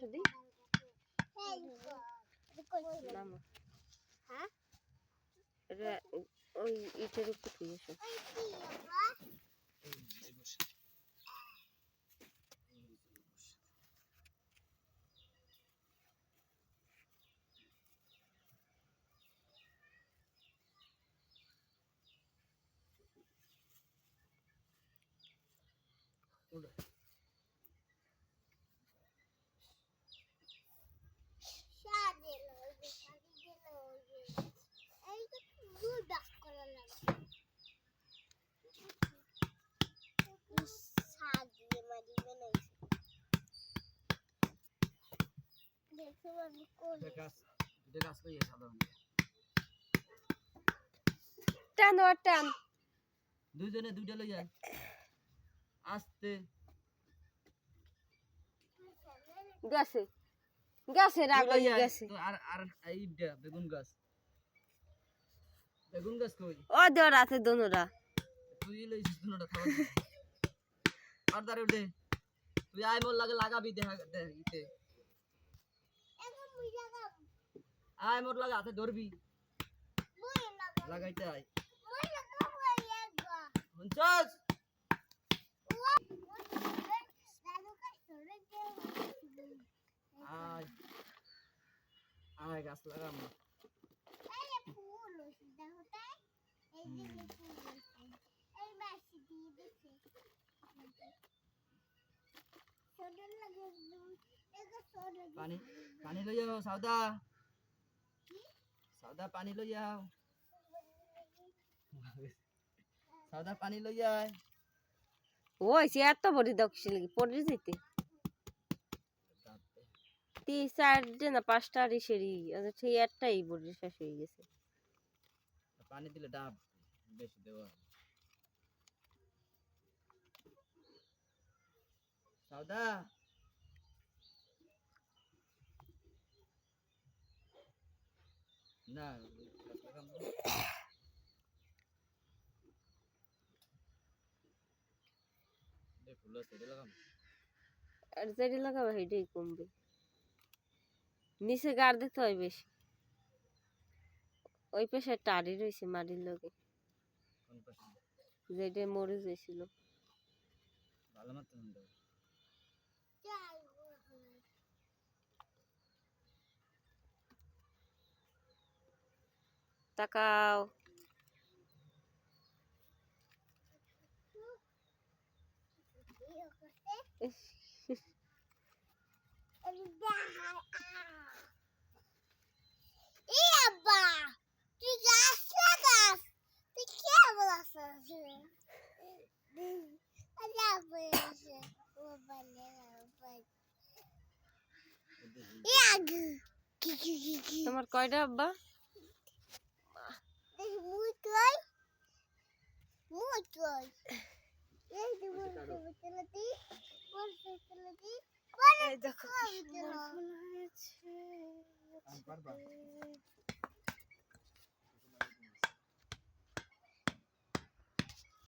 сюди? Мамо. Ре... Ой, і черепку є ще. Olur. টান ওর টান দুইজনে দুইটা লইয়া আস্তে গেছে গেছে রাগ তুই হয়ে লইয়া আয়। গেছে তো আর আর এইটা বেগুন গাছ বেগুন গাছ কই ও দেওয়ার আছে দোনোরা তুই লইছিস দুটোটা খাবার জন্য। আর দাঁড়ে উঠে তুই আয় মোর লাগে লাগাবি দেখা দেখ আয় মোর লাগে হাতে ধরবি। লাগাইতে আয়। শুনছস? আয়। আয় গাছ লাগাম। পানি পানি লই যাও সাউদা। সাউদা পানি লই যাও সাউদা পানি লই যায় ওই সে এত বড়ি দক্ষিণ পড়ে যেতে তিন চারটে না পাঁচটা আর সেরি সেই একটাই বড়ি শেষ হয়ে গেছে। পানি দিলে ডাব বেশি দেওয়া সাউদা না আর যেটি লাগাবে সেটাই কমবে। নিচে গাড় দিতে হয় বেশি। ওই পেশে টাড়ি রয়েছে মাটির লগে। যেটা মরে গেছিল ভালো মতো তাকাও। তোমার কয়টা আব্বা? মুতলাই মুতলাই এই যে মুতলাই চলতি মুতলাই চলতি এই দেখো